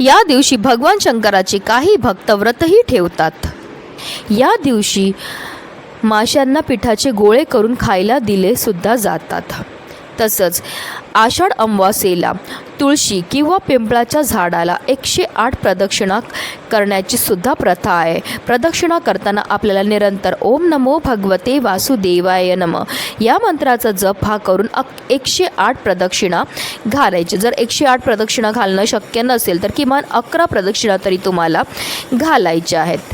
या दिवशी भगवान शंकराचे काही भक्त व्रतही ठेवतात. या दिवशी माशांना पिठाचे गोळे करून खायला दिले सुद्धा जातात. तसंच आषाढ अमावास्येला तुळशी किंवा पिंपळाच्या झाडाला एकशे आठ प्रदक्षिणा करण्याची सुद्धा प्रथा आहे. प्रदक्षिणा करताना आपल्याला निरंतर ओम नमो भगवते वासुदेवाय नम. या मंत्राचा जप हा करून एकशे आठ प्रदक्षिणा घालायची. जर एकशे आठ प्रदक्षिणा घालणं शक्य नसेल तर किमान अकरा प्रदक्षिणा तरी तुम्हाला घालायच्या आहेत.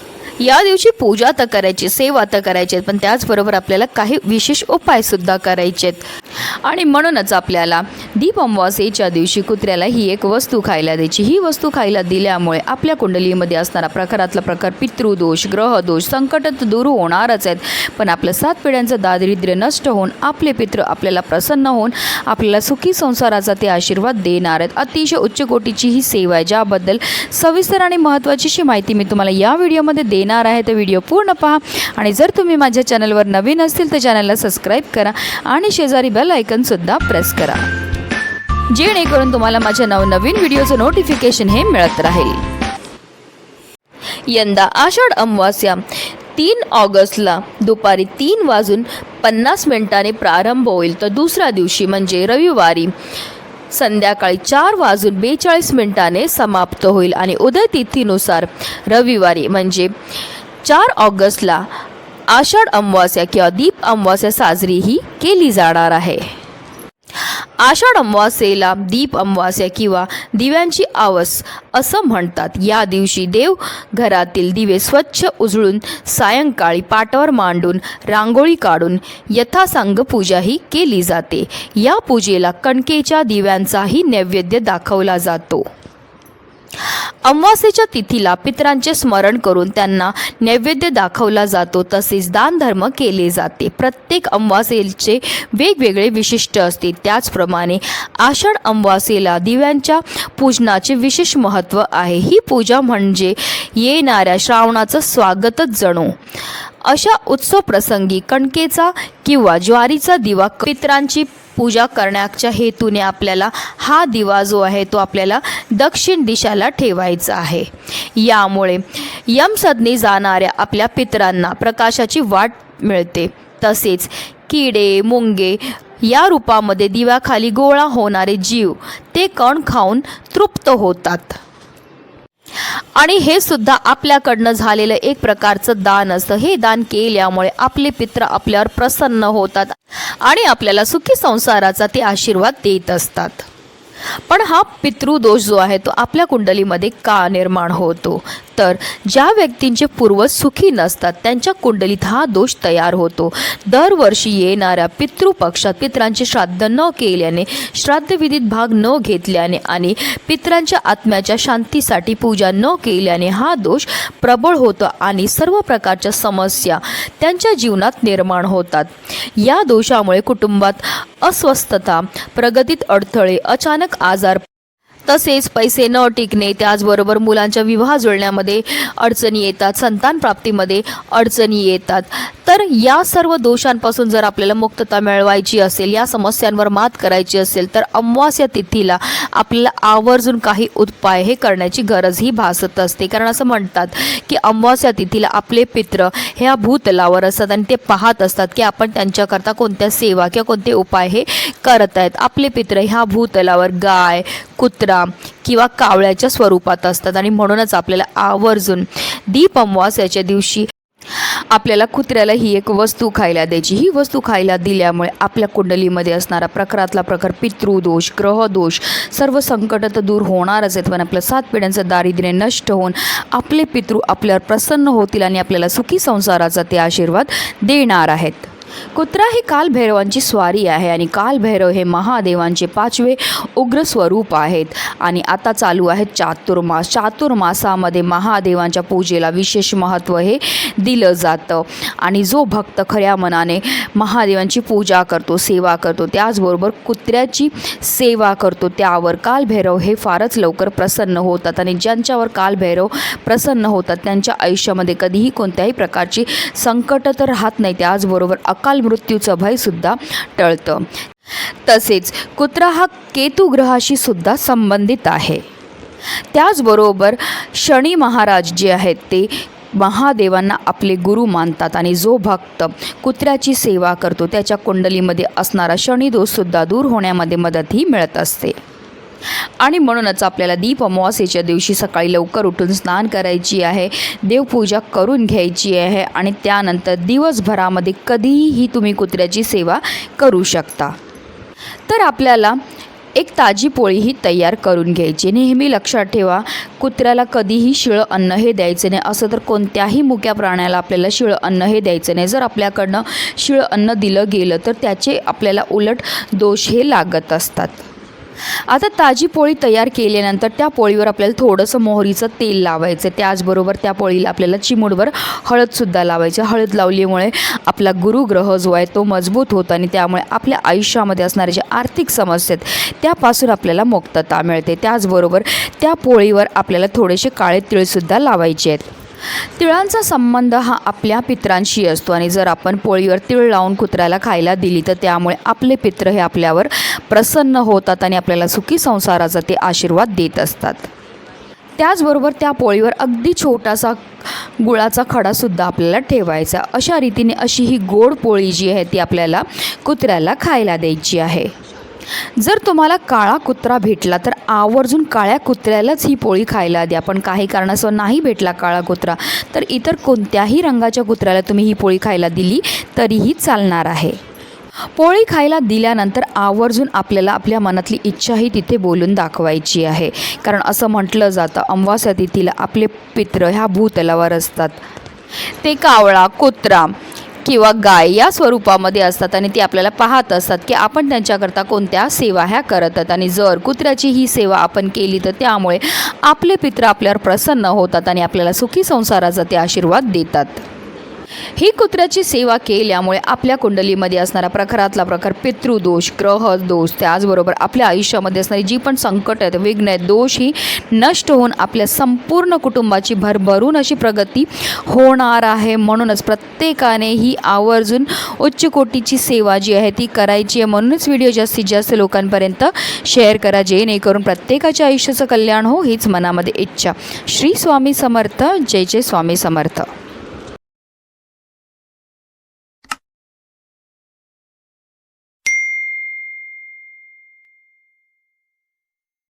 या दिवशी पूजा तर करायची सेवा तर करायची पण त्याचबरोबर आपल्याला काही विशेष उपायसुद्धा करायचे आहेत आणि म्हणूनच आपल्याला दीप अमावास्येच्या दिवशी कुत्र्याला ही एक वस्तू खायला द्यायची. ही वस्तू खायला दिल्यामुळे आपल्या कुंडलीमध्ये असणारा प्रकारातला प्रकार पितृदोष ग्रहदोष संकट तर दूर होणारच आहेत. पण आपलं सात पिढ्यांचं दारिद्र्य नष्ट होऊन आपले पित्र आपल्याला प्रसन्न होऊन आपल्याला सुखी संसाराचा ते आशीर्वाद देणार आहेत. अतिशय उच्च कोटीची ही सेवा आहे ज्याबद्दल सविस्तर आणि महत्त्वाची अशी माहिती मी तुम्हाला या व्हिडिओमध्ये देणार आहे. तर व्हिडिओ पूर्ण पहा आणि जर तुम्ही माझ्या चॅनलवर नवीन असतील तर चॅनलला सबस्क्राईब करा आणि शेजारी बेल आयकनसुद्धा प्रेस करा. जेणेकरून तुम्हाला माझ्या नवनवीन व्हिडिओचं नोटिफिकेशन हे मिळत राहील. यंदा आषाढ अमावास्या तीन ऑगस्टला दुपारी तीन वाजून पन्नास मिनिटांनी प्रारंभ होईल. तर दुसऱ्या दिवशी म्हणजे रविवारी संध्याकाळी चार वाजून बेचाळीस मिनिटाने समाप्त होईल. आणि उदय तिथीनुसार रविवारी म्हणजे चार ऑगस्टला आषाढ अमावास्या किंवा दीप अमावास्या साजरी ही केली जाणार आहे. आषाढ अमावास्येला दीप अमावास्या किंवा दिव्यांची आवस असं म्हणतात. या दिवशी देव घरातील दिवे स्वच्छ उजळून सायंकाळी पाटावर मांडून रांगोळी काढून यथासांग पूजाही केली जाते. या पूजेला कणकेच्या दिव्यांचाही नैवेद्य दाखवला जातो. अमावास्येच्या तिथीला पितरांचे स्मरण करून त्यांना नैवेद्य दाखवला जातो तसेच दानधर्म केले जाते. प्रत्येक अमावास्येचे वेगवेगळे विशिष्ट असते. त्याचप्रमाणे आषाढ अमावास्येला दिव्यांच्या पूजनाचे विशेष महत्त्व आहे. ही पूजा म्हणजे येणाऱ्या श्रावणाचं स्वागतच जणू. अशा उत्सव प्रसंगी कणकेचा किंवा ज्वारीचा दिवा पितरांची पूजा करण्याच्या हेतूने आपल्याला हा दिवा जो आहे तो आपल्याला दक्षिण दिशाला ठेवायचा आहे. यामुळे यमसदनी जाणाऱ्या आपल्या पितरांना प्रकाशाची वाट मिळते. तसेच किडे मुंगे या रूपामध्ये दिव्याखाली गोळा होणारे जीव ते कण खाऊन तृप्त होतात. आणि हे सुद्धा आपल्याकडनं झालेलं एक प्रकारचं दान असतं. हे दान केल्यामुळे आपले पित्र आपल्यावर प्रसन्न होतात आणि आपल्याला सुखी संसाराचा ते आशीर्वाद देत असतात. पण हा पितृदोष जो आहे तो आपल्या कुंडलीमध्ये का निर्माण होतो? तर ज्या व्यक्तींचे पूर्वज सुखी नसतात त्यांच्या कुंडलीत हा दोष तयार होतो. दरवर्षी येणाऱ्या पितृपक्षात पित्रांचे श्राद्ध न केल्याने श्राद्धविधीत भाग न घेतल्याने आणि पित्रांच्या आत्म्याच्या शांतीसाठी पूजा न केल्याने हा दोष प्रबळ होतो आणि सर्व प्रकारच्या समस्या त्यांच्या जीवनात निर्माण होतात. या दोषामुळे कुटुंबात अस्वस्थता प्रगतीत अडथळे अचानक आजार तसेच पैसे न टिकणे त्याचबरोबर मुलांच्या विवाह जुळण्यामध्ये अडचणी येतात संतान प्राप्तीमध्ये अडचणी येतात. तर या सर्व दोषांपासून जर आपल्याला मुक्तता मिळवायची असेल या समस्यांवर मात करायची असेल तर अमावास्या तिथीला आपल्याला आवर्जून काही उपाय हे करण्याची गरजही भासत असते. कारण असं म्हणतात की अमावास्या तिथीला आपले पित्र ह्या भूतलावर असतात आणि ते पाहत असतात की आपण त्यांच्याकरता कोणत्या सेवा किंवा कोणते उपाय हे करत आहेत. आपले पित्र ह्या भूतलावर गाय कुत्रा किंवा कावळ्याच्या स्वरूपात असतात. आणि म्हणूनच आपल्याला आवर्जून दीप अमावास्याच्या दिवशी आपल्याला कुत्र्याला ही एक वस्तू खायला द्यायची. ही वस्तू खायला दिल्यामुळे आपल्या कुंडलीमध्ये असणारा प्रखरातला प्रखर पितृदोष ग्रहदोष सर्व संकट तर दूर होणारच आहेत. पण आपल्या सात पिढ्यांचं दारिद्र्य नष्ट होऊन आपले पितृ आपल्यावर प्रसन्न होतील आणि आपल्याला सुखी संसाराचा ते आशीर्वाद देणार आहेत. कुत्रा ही कालभैरवांची स्वारी आहे आणि कालभैरव हे महादेवांचे पाचवे उग्र स्वरूप आहेत. आणि आता चालू आहे चातुर्मास. चातुर्मासामध्ये महादेवांच्या पूजेला विशेष महत्त्व हे दिलं जातं. आणि जो भक्त खऱ्या मनाने महादेवांची पूजा करतो सेवा करतो त्याचबरोबर कुत्र्याची सेवा करतो त्यावर कालभैरव हे फारच लवकर प्रसन्न होतात. आणि ज्यांच्यावर कालभैरव प्रसन्न होतात त्यांच्या आयुष्यामध्ये कधीही कोणत्याही प्रकारची संकट तर राहत नाही. त्याचबरोबर अकाल मृत्यूचं भयसुद्धा टळतं. तसेच कुत्रा हा केतू ग्रहाशी सुद्धा संबंधित आहे. त्याचबरोबर शनी महाराज जे आहेत ते महादेवांना आपले गुरु मानतात आणि जो भक्त कुत्र्याची सेवा करतो त्याच्या कुंडलीमध्ये असणारा शनिदोषसुद्धा दूर होण्यामध्ये मदतही मिळत असते. आणि म्हणूनच आपल्याला दीप अमावास्येच्या दिवशी सकाळी लवकर उठून स्नान करायची आहे देवपूजा करून घ्यायची आहे आणि त्यानंतर दिवसभरामध्ये कधीही तुम्ही कुत्र्याची सेवा करू शकता. तर आपल्याला एक ताजी पोळीही तयार करून घ्यायची नेहमी लक्षात ठेवा कुत्र्याला कधीही शिळं अन्न हे द्यायचं नाही. असं तर कोणत्याही मुक्या प्राण्याला आपल्याला शिळं अन्न हे द्यायचं नाही. जर आपल्याकडनं शिळं अन्न दिलं गेलं तर त्याचे आपल्याला उलट दोष हे लागत असतात. आता ताजी पोळी तयार केल्यानंतर त्या पोळीवर आपल्याला थोडंसं मोहरीचं तेल लावायचं त्याचबरोबर त्या पोळीला आपल्याला चिमूडवर हळदसुद्धा लावायची हळद लावल्यामुळे आपला गुरुग्रह जो आहे तो मजबूत होतो आणि त्यामुळे आपल्या आयुष्यामध्ये असणारे जे आर्थिक समस्या आहेत त्यापासून आपल्याला मुक्तता मिळते. त्याचबरोबर त्या पोळीवर आपल्याला थोडेसे काळे तिळसुद्धा लावायचे आहेत. तिळांचा संबंध हा आपल्या पित्रांशी असतो आणि जर आपण पोळीवर तिळ लावून कुत्र्याला खायला दिली तर त्यामुळे आपले पित्र हे आपल्यावर प्रसन्न होतात आणि आपल्याला सुखी संसाराचा ते आशीर्वाद देत असतात. त्याचबरोबर त्या पोळीवर अगदी छोटासा गुळाचा खडासुद्धा आपल्याला ठेवायचा अशा रीतीने अशी ही गोड पोळी जी आहे ती आपल्याला कुत्र्याला खायला द्यायची आहे. जर तुम्हाला काळा कुत्रा भेटला तर आवर्जून काळ्या कुत्र्यालाच ही पोळी खायला द्या. पण काही कारणास्तव नाही भेटला काळा कुत्रा. तर इतर कोणत्याही रंगाच्या कुत्र्याला तुम्ही ही पोळी खायला दिली तरीही चालणार आहे. पोळी खायला दिल्यानंतर आवर्जून आपल्याला आपल्या मनातली इच्छाही तिथे बोलून दाखवायची आहे. कारण असं म्हटलं जातं अमवास्या तिथीला आपले पित्र ह्या भूतलावर असतात. ते कावळा कुत्रा. किंवा गाय या स्वरूपामध्ये असतात आणि ते आपल्याला पाहत असतात की आपण त्यांच्याकरता कोणत्या सेवा ह्या करत आहेत. आणि जर कुत्र्याची ही सेवा आपण केली तर त्यामुळे आपले पित्र आपल्यावर प्रसन्न होतात आणि आपल्याला सुखी संसाराचा ते आशीर्वाद देतात. ही कुत्र्याची सेवा केल्यामुळे आपल्या कुंडलीमध्ये असणारा प्रखरातला प्रकार पितृदोष ग्रह दोष त्याचबरोबर आपल्या आयुष्यामध्ये असणारी जी पण संकट आहेत विघ्न आहेत दोष ही नष्ट होऊन आपल्या संपूर्ण कुटुंबाची भरभरून अशी प्रगती होणार आहे. म्हणूनच प्रत्येकाने ही आवर्जून उच्च कोटीची सेवा जी आहे ती करायची आहे. म्हणूनच व्हिडिओ जास्तीत जास्त लोकांपर्यंत शेअर करा जेणेकरून प्रत्येकाच्या आयुष्याचं कल्याण हो हीच मनामध्ये इच्छा. श्री स्वामी समर्थ. जय जय स्वामी समर्थ.